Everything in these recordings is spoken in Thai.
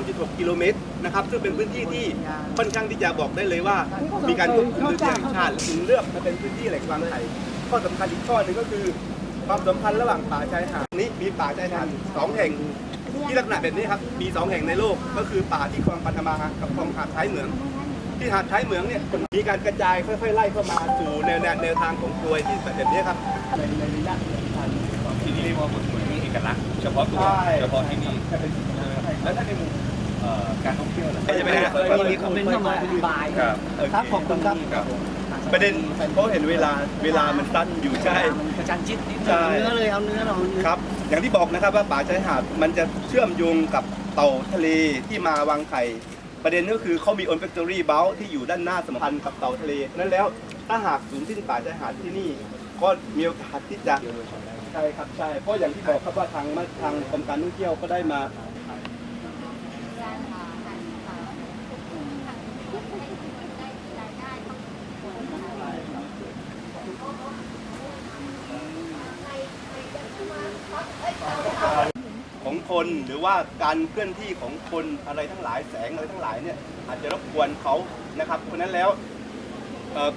3.6 กิโลเมตรนะครับซึ่งเป็นพื้นที่ที่ค่อนข้างที่จะบอกได้เลยว่า มีการควบคุมโดยที่แห่งชาติถึงเลือกมาเป็นพื้นที่แหล่งวางไข่ข้อสำคัญอีกข้อหนึ่งก็คือความสัมพันธ์ระหว่างป่าชายหาดนี้มีป่าชายหาดสองแห่งที่ลักษณะแบบนี้ครับมีสองแห่งในโลกก็คือป่าที่คลองปันธมากับคลองหาดท้ายเหมือง ที่หาดท้ายเหมืองเนี่ยมีการกระจายค่อยๆไล่เข้ามาสู่แนวแนวแนวทางของกลวยที่แบบนี้ครับในในระยะสำคัญที่นี่เรียกว่าเหมือนมีเอกลักษณ์เฉพาะตัวใช่เฉพาะที่นี่แล้วถ้าในมุมเอ่อ การท่องเที่ยวล่ะใช่ไหมฮะมีคอมเมนต์เข้ามาอธิบายครับครับขอบคุณครับครับ ประเด็นเพราะเห็นเวลาเวลามันสั้นอยู่ใช่มันประจันจิตนิดใช่นึงเอาเนื้อเลยเอาเนื้อเราเอาเนื้อ ครับ อย่างที่บอกนะครับว่าป่าชายหาดมันจะเชื่อมโยงกับเต่าทะเลที่มาวางไข่ ประเด็นก็คือเขามี olfactory bulb ที่อยู่ด้านหน้าสัมพันธ์กับเต่าทะเล นั้นแล้วถ้าหากสูญสิ้นป่าชายหาดที่นี่ ก็มีโอกาสที่จะใช่ครับใช่เพราะอย่างที่บอกครับว่าทางทางกรมการท่องเที่ยวก็ได้มา ของคนหรือว่าการเคลื่อนที่ของคนอะไรทั้งหลายแสงอะไรทั้งหลายเนี่ยอาจจะรบกวนเขานะครับเพราะนั้นแล้ว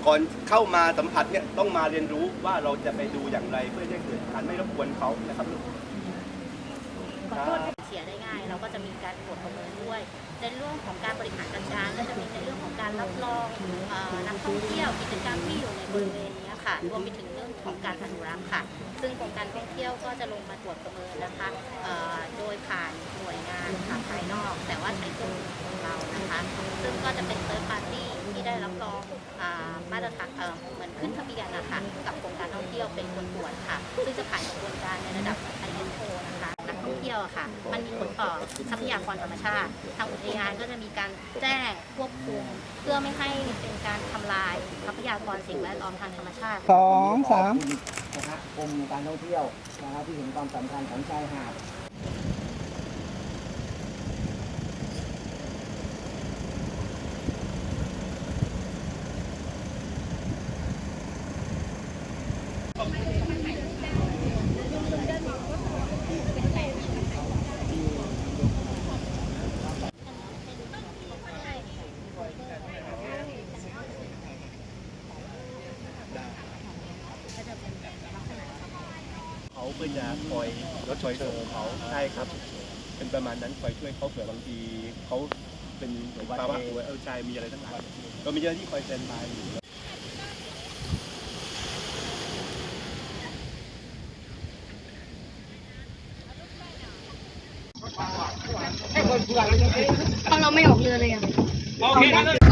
ก่อนเข้ามาสัมผัสเนี่ยต้องมาเรียนรู้ว่าเราจะไปดูอย่างไรเพื่อให้เกิดการไม่รบกวนเขานะครับ รับรองอ่อนักท่องเที่ยวกิจกรรมที่อยู่ในบริเวณนี้ค่ะรวมไปถึงเรื่องของการอนุรักษ์ค่ะ ซึ่งกรมการท่องเที่ยวก็จะลงมาตรวจประเมินนะคะเอ่อโดยผ่านหน่วยงานค่ะภายนอก แต่ว่าใช้เครื่องมือของเรานะคะ ซึ่งก็จะเป็นเซิร์ฟปาร์ตี้ที่ได้รับรองอ่ามาตรฐานเอ่อเหมือนขึ้นทะเบียนนะคะกับกรมการท่องเที่ยวเป็นคนตรวจค่ะ ซึ่งจะผ่านกระบวนการในระดับ ISO นะคะ นักท่องเที่ยวอะค่ะ มันมีผลต่อทรัพยากรธรรมชาติ ทางอุทยานก็จะมีการแจ้งควบคุม พื่อไม่ให้เป็นการทำลายทรัพยากรสิ่งแวดล้อมทางธรรมชาติ สองสาม นะครับกรมการท่องเที่ยวนะครับที่เห็นความสำคัญของชายหาด เขาเพื่อจะคอยรถคอยส่งเขาใช่ครับ เป็นประมาณนั้นคอยช่วยเขาเผื่อบางทีเขาเป็นภาวะป่วยเออใช่มีอะไรทั้งหลายเรามีเจ้าหน้าที่คอยเซ็นบายอยู่เพราะเราไม่ออกเรือเลยอะ